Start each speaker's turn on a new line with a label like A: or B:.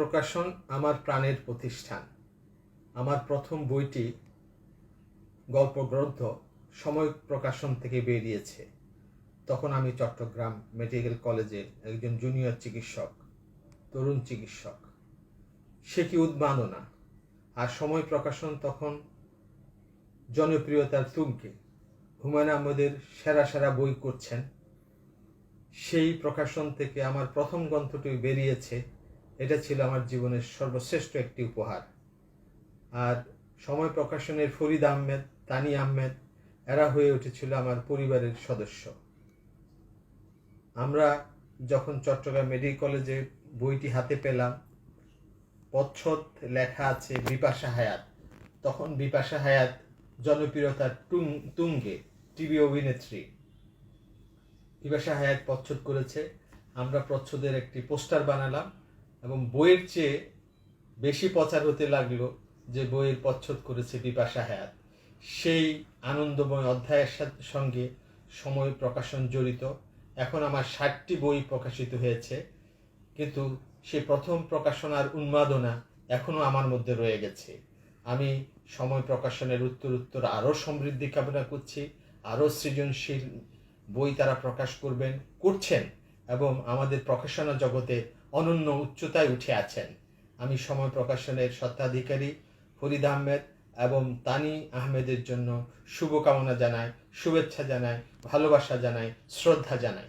A: প্রকাশন আমার প্রাণের প্রতিষ্ঠান। আমার প্রথম বইটি গল্প গ্রন্থ সময় প্রকাশন থেকে বেরিয়েছে। তখন আমি চট্টগ্রাম মেডিকেল কলেজের একজন জুনিয়র চিকিৎসক, তরুণ চিকিৎসক। সে কি উদ্মাননা? আর সময় প্রকাশন তখন জনপ্রিয়তার তুঙ্গে। হুমায়ুন আহমেদের সেরা সেরা বই করছেন। সেই প্রকাশন থেকে আমার প্রথম গ্রন্থটি বেরিয়েছে। এটা ছিল আমার জীবনের সর্বশ্রেষ্ঠ একটি উপহার। আর সময় প্রকাশনের ফরিদ আহমেদ, তানি আহমেদ, এরা হয়ে উঠেছিল আমার পরিবারের সদস্য। আমরা যখন চট্টগ্রাম মেডিকেল কলেজে বইটি হাতে পেলাম পচ্ছদ লেখা আছে বিপাশা হায়াত। তখন বিপাশা হায়াত জনপ্রিয়তার টুং তুঙ্গে, টিভি অভিনেত্রী। বিপাশা হায়াত প্রচ্ছদ করেছে। আমরা প্রচ্ছদের একটি পোস্টার বানালাম। এবং বইয়ের চেয়ে বেশি প্রচার হতে লাগল যে বইয়ের পচ্ছদ করেছে বিপাশা হায়াত। সেই আনন্দময় অধ্যায়ের সঙ্গে সময় প্রকাশন জড়িত। এখন আমার ষাটটি বই প্রকাশিত হয়েছে, কিন্তু সে প্রথম প্রকাশনার উন্মাদনা এখনও আমার মধ্যে রয়ে গেছে। আমি সময় প্রকাশনের উত্তর উত্তর আরও সমৃদ্ধি কামনা করছি, আরও সৃজনশীল বই তারা প্রকাশ করবেন, করছেন এবং আমাদের প্রকাশনা জগতে অনন্য উচ্চতায় উঠে আছেন। আমি সময় প্রকাশনের স্বত্বাধিকারী ফরিদ আহমেদ এবং তানি আহমেদের জন্য শুভকামনা জানাই, শুভেচ্ছা জানাই, ভালোবাসা জানাই, শ্রদ্ধা জানাই।